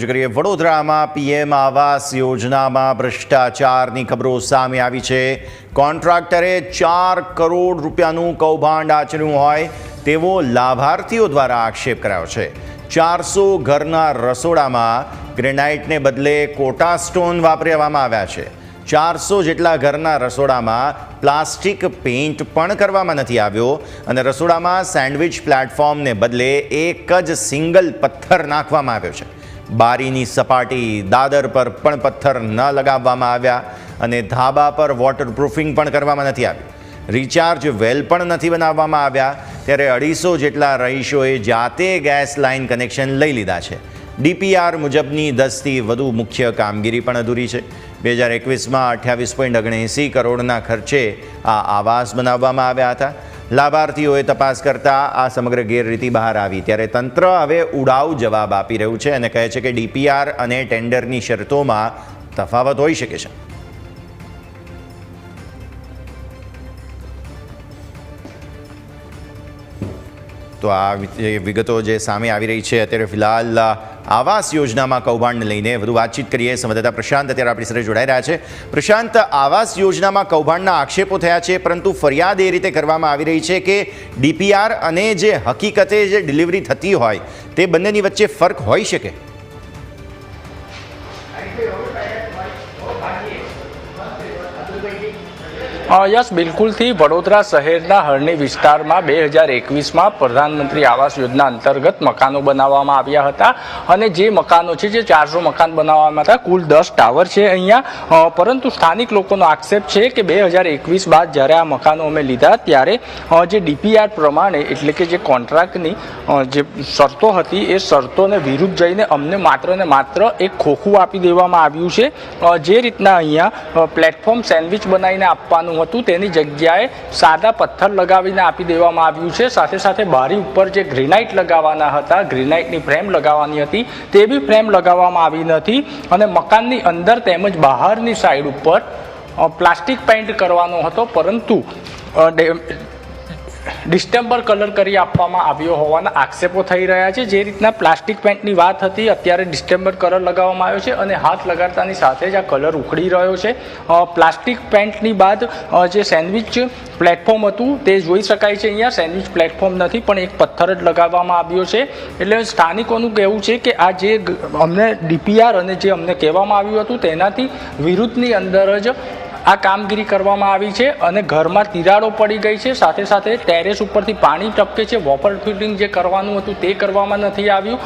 કરીએ, વડોદરામાં પીએમ આવાસ યોજનામાં ભ્રષ્ટાચારની ખબરો સામે આવી છે. કોન્ટ્રાક્ટરે ચાર કરોડ રૂપિયાનું કૌભાંડ આચર્યું હોય તેવો લાભાર્થીઓ દ્વારા આક્ષેપ કરાયો છે. ચારસો ઘરના રસોડામાં ગ્રેનાઇટને બદલે કોટા સ્ટોન વાપરવામાં આવ્યા છે. ચારસો જેટલા ઘરના રસોડામાં પ્લાસ્ટિક પેઇન્ટ પણ કરવામાં નથી આવ્યો અને રસોડામાં સેન્ડવિચ પ્લેટફોર્મને બદલે એક જ સિંગલ પથ્થર નાખવામાં આવ્યો છે. બારીની સપાટી, દાદર પર પણ પથ્થર ન લગાવવામાં આવ્યા અને ધાબા પર વોટરપ્રૂફિંગ પણ કરવામાં નથી આવ્યું રિચાર્જ વેલ પણ નથી બનાવવામાં આવ્યા, ત્યારે અઢીસો જેટલા રહીશોએ જાતે ગેસ લાઇન કનેક્શન લઈ લીધા છે. ડીપીઆર મુજબની દસથી વધુ મુખ્ય કામગીરી પણ અધૂરી છે. બે હજાર એકવીસમાં અઠ્યાવીસ પોઈન્ટ ઓગણએંસી કરોડના ખર્ચે આ આવાસ બનાવવામાં આવ્યા હતા. લાભાર્થીઓએ તપાસ કરતા આ સમગ્ર ગેરરીતિ બહાર આવી. ત્યારે તંત્ર હવે ઉડાવ જવાબ આપી રહ્યું છે અને કહે છે કે ડીપીઆર અને ટેન્ડરની શરતોમાં તફાવત હોઈ શકે છે. તો આ વિગતો જે સામે આવી રહી છે, અત્યારે ફિલહાલ આવાસ યોજનામાં કૌભાંડને લઈને વધુ વાતચીત કરીએ. સંવાદદાતા પ્રશાંત અત્યારે આપણી સાથે જોડાઈ રહ્યા છે. પ્રશાંત, આવાસ યોજનામાં કૌભાંડના આક્ષેપો થયા છે, પરંતુ ફરિયાદ એ રીતે કરવામાં આવી રહી છે કે ડીપીઆર અને જે હકીકતે જે ડિલિવરી થતી હોય, તે બંનેની વચ્ચે ફરક હોઈ શકે? યસ, બિલકુલથી વડોદરા શહેરના હરણી વિસ્તારમાં બે હજાર એકવીસમાં પ્રધાનમંત્રી આવાસ યોજના અંતર્ગત મકાનો બનાવવામાં આવ્યા હતા અને જે મકાનો છે, જે ચારસો મકાન બનાવવામાં હતા, કુલ દસ ટાવર છે અહીંયા. પરંતુ સ્થાનિક લોકોનો આક્ષેપ છે કે બે હજાર એકવીસ બાદ જ્યારે આ મકાનો અમે લીધા ત્યારે જે ડીપીઆર પ્રમાણે, એટલે કે જે કોન્ટ્રાક્ટની જે શરતો હતી, એ શરતોને વિરુદ્ધ જઈને અમને માત્ર ને માત્ર એક ખોખું આપી દેવામાં આવ્યું છે. જે રીતના અહીંયા પ્લેટફોર્મ સેન્ડવિચ બનાવીને આપવાનું હતું તેની જગ્યાએ સાદા પથ્થર લગાવીને આપી દેવામાં આવ્યું છે. સાથે સાથે બારી ઉપર જે ગ્રેનાઇટ લગાવવાના હતા, ગ્રેનાઇટની ફ્રેમ લગાવવાની હતી, તે બી ફ્રેમ લગાવવામાં આવી નથી અને મકાનની અંદર તેમજ બહારની સાઈડ ઉપર પ્લાસ્ટિક પેઇન્ટ કરવાનો હતો, પરંતુ ડિસ્ટેમ્બર કલર કરી આપવામાં આવ્યો હોવાના આક્ષેપો થઈ રહ્યા છે. જે રીતના પ્લાસ્ટિક પેન્ટની વાત હતી, અત્યારે ડિસ્ટેમ્બર કલર લગાવવામાં આવ્યો છે અને હાથ લગાડતાની સાથે જ આ કલર ઉખડી રહ્યો છે. પ્લાસ્ટિક પેન્ટની બાદ જે સેન્ડવિચ પ્લેટફોર્મ હતું, તે જોઈ શકાય છે અહીંયા. સેન્ડવિચ પ્લેટફોર્મ નથી, પણ એક પથ્થર જ લગાવવામાં આવ્યો છે. એટલે સ્થાનિકોનું કહેવું છે કે આ જે અમને ડીપીઆર અને જે અમને કહેવામાં આવ્યું હતું, તેનાથી વિરુદ્ધની અંદર જ આ કામગીરી કરવામાં આવી છે અને ઘરમાં તિરાડો પડી ગઈ છે. સાથે સાથે ટેરેસ ઉપરથી પાણી ટપકે છે. વોટર ફિટિંગ જે કરવાનું હતું તે કરવામાં નથી આવ્યું.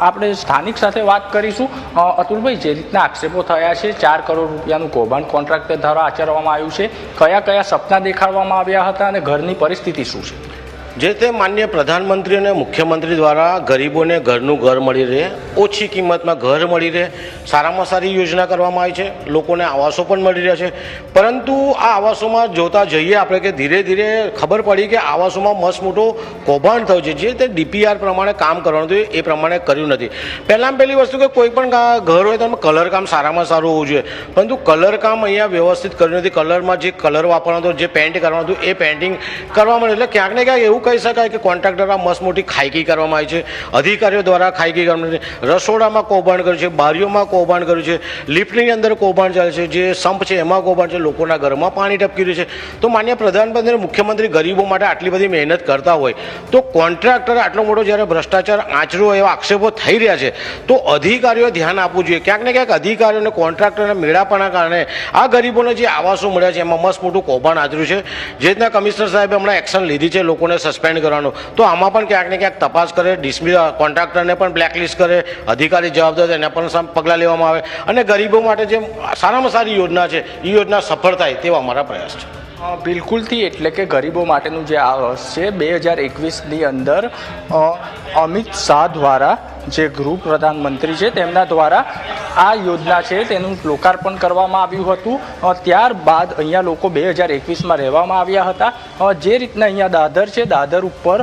આપણે સ્થાનિક સાથે વાત કરીશું. અતુલભાઈ, જે રીતના આક્ષેપો થયા છે, ચાર કરોડ રૂપિયાનું કૌભાંડ કોન્ટ્રાક્ટર દ્વારા આચરવામાં આવ્યું છે. કયા કયા સપના દેખાડવામાં આવ્યા હતા અને ઘરની પરિસ્થિતિ શું છે? જે તે માન્ય પ્રધાનમંત્રી અને મુખ્યમંત્રી દ્વારા ગરીબોને ઘરનું ઘર મળી રહે, ઓછી કિંમતમાં ઘર મળી રહે, સારામાં સારી યોજના કરવામાં આવી છે, લોકોને આવાસો પણ મળી રહ્યા છે. પરંતુ આ આવાસોમાં જોતા જઈએ આપણે કે ધીરે ધીરે ખબર પડી કે આવાસોમાં મસ્ત મોટો કૌભાંડ થયું છે. જે તે ડીપીઆર પ્રમાણે કામ કરવાનું હતું, એ પ્રમાણે કર્યું નથી. પહેલાં પહેલી વસ્તુ કે કોઈ પણ ઘર હોય તો કલર કામ સારામાં સારું હોવું જોઈએ. પરંતુ કલર કામ અહીંયા વ્યવસ્થિત કર્યું નથી. કલરમાં જે કલર વાપરવાનો હતો, જે પેન્ટ કરવાનું હતું, એ પેન્ટિંગ કરવામાં એટલે ક્યાંક ને ક્યાંક એવું કહી શકાય કે કોન્ટ્રાક્ટર આ મસ્ત મોટી ખાયકી કરવામાં આવી છે. અધિકારીઓ દ્વારા ખાયકી કરવામાં છે. રસોડામાં કૌભાંડ કર્યું છે, બારીઓમાં કૌભાંડ કર્યું છે, લિફ્ટની અંદર કૌભાંડ ચાલે છે, જે સંપ છે એમાં કૌભાંડ છે, લોકોના ઘરમાં પાણી ટપકી રહ્યું છે. તો માન્ય પ્રધાનમંત્રી મુખ્યમંત્રી ગરીબો માટે આટલી બધી મહેનત કરતા હોય, તો કોન્ટ્રાક્ટર આટલો મોટો જ્યારે ભ્રષ્ટાચાર આચર્યો એવા આક્ષેપો થઈ રહ્યા છે, તો અધિકારીઓ ધ્યાન આપવું જોઈએ. ક્યાંક ને ક્યાંક અધિકારીઓને કોન્ટ્રાક્ટરને મેળાપણા કારણે આ ગરીબોને જે આવાસો મળ્યા છે, એમાં મસ્ત મોટું કૌભાંડ આચર્યું છે. જે રીતના કમિશનર સાહેબે હમણાં એક્શન લીધી છે લોકોને સસ્પેન્ડ કરવાનું. તો આમાં પણ ક્યાંક ને ક્યાંક તપાસ કરે ડિસમિસ કોન્ટ્રાક્ટરને પણ બ્લેકલિસ્ટ કરે, અધિકારી જવાબદાર એના પણ પગલાં લેવામાં આવે. અને ગરીબો માટે જે સારામાં સારી યોજના છે એ યોજના સફળ થાય તેવા અમારા પ્રયાસ છે. બિલકુલથી એટલે કે ગરીબો માટેનું જે આ વર્ષ છે, બે હજાર એકવીસની અંદર અમિત શાહ દ્વારા જે ગૃહ પ્રધાનમંત્રી છે તેમના દ્વારા આ યોજના છે તેનું લોકાર્પણ કરવામાં આવ્યું હતું. ત્યારબાદ અહીંયા લોકો બે હજાર એકવીસમાં રહેવામાં આવ્યા હતા. જે રીતના અહીંયા દાદર છે, દાદર ઉપર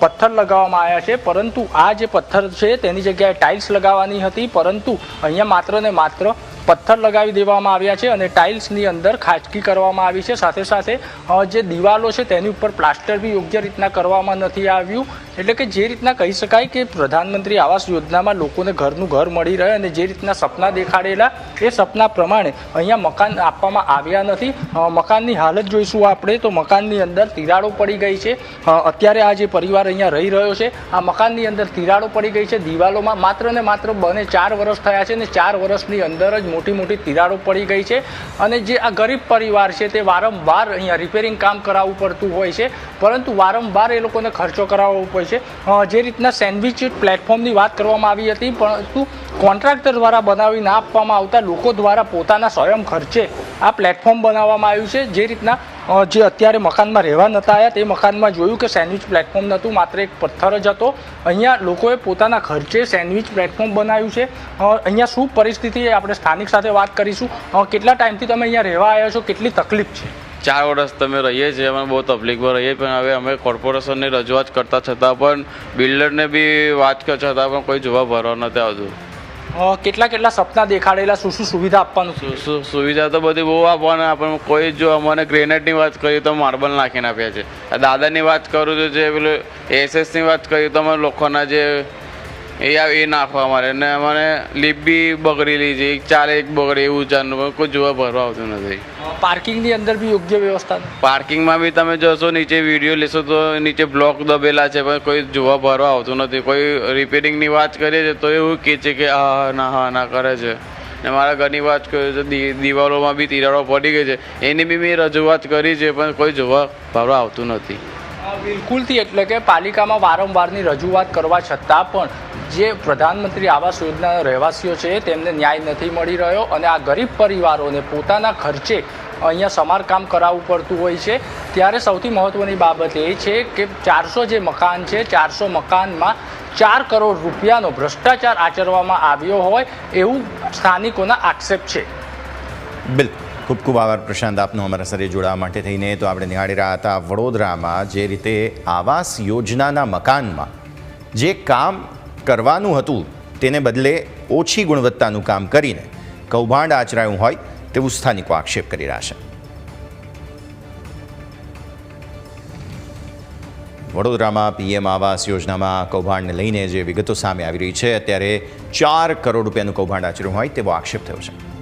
પથ્થર લગાવવામાં આવ્યા છે. પરંતુ આ જે પથ્થર છે તેની જગ્યાએ ટાઇલ્સ લગાવવાની હતી. પરંતુ અહીંયા માત્ર ને માત્ર પથ્થર લગાવી દેવામાં આવ્યા છે અને ટાઇલ્સની અંદર ખાચકી કરવામાં આવી છે. સાથે સાથે જે દિવાલો છે તેની ઉપર પ્લાસ્ટર બી યોગ્ય રીતના કરવામાં નથી આવ્યું. એટલે કે જે રીતના કહી શકાય કે પ્રધાનમંત્રી આવાસ યોજનામાં લોકોને ઘરનું ઘર મળી રહે અને જે રીતના સપના દેખાડેલા એ સપના પ્રમાણે અહીંયા મકાન આપવામાં આવ્યા નથી. મકાનની હાલત જોઈશું આપણે તો મકાનની અંદર તિરાડો પડી ગઈ છે. અત્યારે આ જે પરિવાર અહીંયા રહી રહ્યો છે, આ મકાનની અંદર તિરાડો પડી ગઈ છે. દિવાલોમાં માત્ર ને માત્ર બને ચાર વર્ષ થયા છે ને ચાર વર્ષની અંદર જ મોટી મોટી તિરાડો પડી ગઈ છે. અને જે આ ગરીબ પરિવાર છે તે વારંવાર અહીંયા રિપેરિંગ કામ કરાવવું પડતું હોય છે. પરંતુ વારંવાર એ લોકોને ખર્ચો કરાવવો પડે છે. જે રીતના સેન્ડવિચ પ્લેટફોર્મની વાત કરવામાં આવી હતી પરંતુ કોન્ટ્રાક્ટર દ્વારા બનાવી ના આપવામાં આવતા લોકો દ્વારા પોતાના સ્વયં ખર્ચે આ પ્લેટફોર્મ બનાવવામાં આવ્યું છે. જે રીતના જે અત્યારે મકાનમાં રહેવા નહોતા આવ્યા તે મકાનમાં જોયું કે સેન્ડવિચ પ્લેટફોર્મ નહોતું માત્ર એક પથ્થર જ હતો. અહીંયા લોકોએ પોતાના ખર્ચે સેન્ડવિચ પ્લેટફોર્મ બનાવ્યું છે. અહીંયા શું પરિસ્થિતિ આપણે સ્થાનિક સાથે વાત કરીશું. કેટલા ટાઈમથી તમે અહીંયા રહેવા આવ્યા છો? કેટલી તકલીફ છે? ચાર વર્ષ તમે રહીએ છીએ અમે બહુ તકલીફમાં રહીએ પણ હવે અમે કોર્પોરેશનની રજૂઆત કરતા છતાં પણ બિલ્ડરને બી વાત કરતા છતાં પણ કોઈ જવાબ ભરવા નથી આવતું. કેટલા કેટલા સપના દેખાડેલા શું શું સુવિધા આપવાનું? સુવિધા તો બધી બહુ આપવાના પણ કોઈ જો અમને ગ્રેનેડની વાત કરીએ તો માર્બલ નાખીને આપ્યા છે. દાદાની વાત કરું તો જે પેલું એસએસની વાત કરીએ તો અમે લોકોના જે એ એ નાખવા મારે ને અમારે લીપ બી બગડેલી છે એક ચાલે એક બગડે એવું પણ કોઈ જોવા ભરવા આવતું નથી. પાર્કિંગની અંદર બી યોગ્ય વ્યવસ્થા. પાર્કિંગમાં બી તમે જોશો નીચે વીડિયો લેશો તો નીચે બ્લોક દબેલા છે પણ કોઈ જોવા ભરવા આવતું નથી. કોઈ રિપેરિંગની વાત કરીએ છે તો એવું કહે છે કે હા ના હા ના કરે છે. ને મારા ઘરની વાત તો દી- દિવાલોમાં બી તિરાડો પડી ગઈ છે. એની બી મેં રજૂઆત કરી છે પણ કોઈ જોવા ભરવા આવતું નથી. બિલકુલથી, એટલે કે પાલિકામાં વારંવારની રજૂઆત કરવા છતાં પણ જે પ્રધાનમંત્રી આવાસ યોજનાના રહેવાસીઓ છે, તેમને ન્યાય નથી મળી રહ્યો અને આ ગરીબ પરિવારોને પોતાના ખર્ચે અહીંયા સમારકામ કરાવવું પડતું હોય છે. ત્યારે સૌથી મહત્ત્વની બાબત એ છે કે ચારસો જે મકાન છે, ચારસો મકાનમાં ચાર કરોડ રૂપિયાનો ભ્રષ્ટાચાર આચરવામાં આવ્યો હોય એવું સ્થાનિકોના આક્ષેપ છે. બિલકુલ. ખૂબ ખૂબ આભાર પ્રશાંત. આપનો અમારા સાથે જોડાવા માટે થઈને તો આપણે નિહાળી રહ્યા હતા વડોદરામાં જે રીતે આવાસ યોજનાના મકાનમાં જે કામ કરવાનું હતું તેને બદલે ઓછી ગુણવત્તાનું કામ કરીને કૌભાંડ આચરાયું હોય તેવું સ્થાનિકો આક્ષેપ કરી રહ્યા છે. વડોદરામાં પીએમ આવાસ યોજનામાં કૌભાંડને લઈને જે વિગતો સામે આવી રહી છે, અત્યારે ચાર કરોડ રૂપિયાનું કૌભાંડ આચર્યું હોય તેવો આક્ષેપ થયો છે.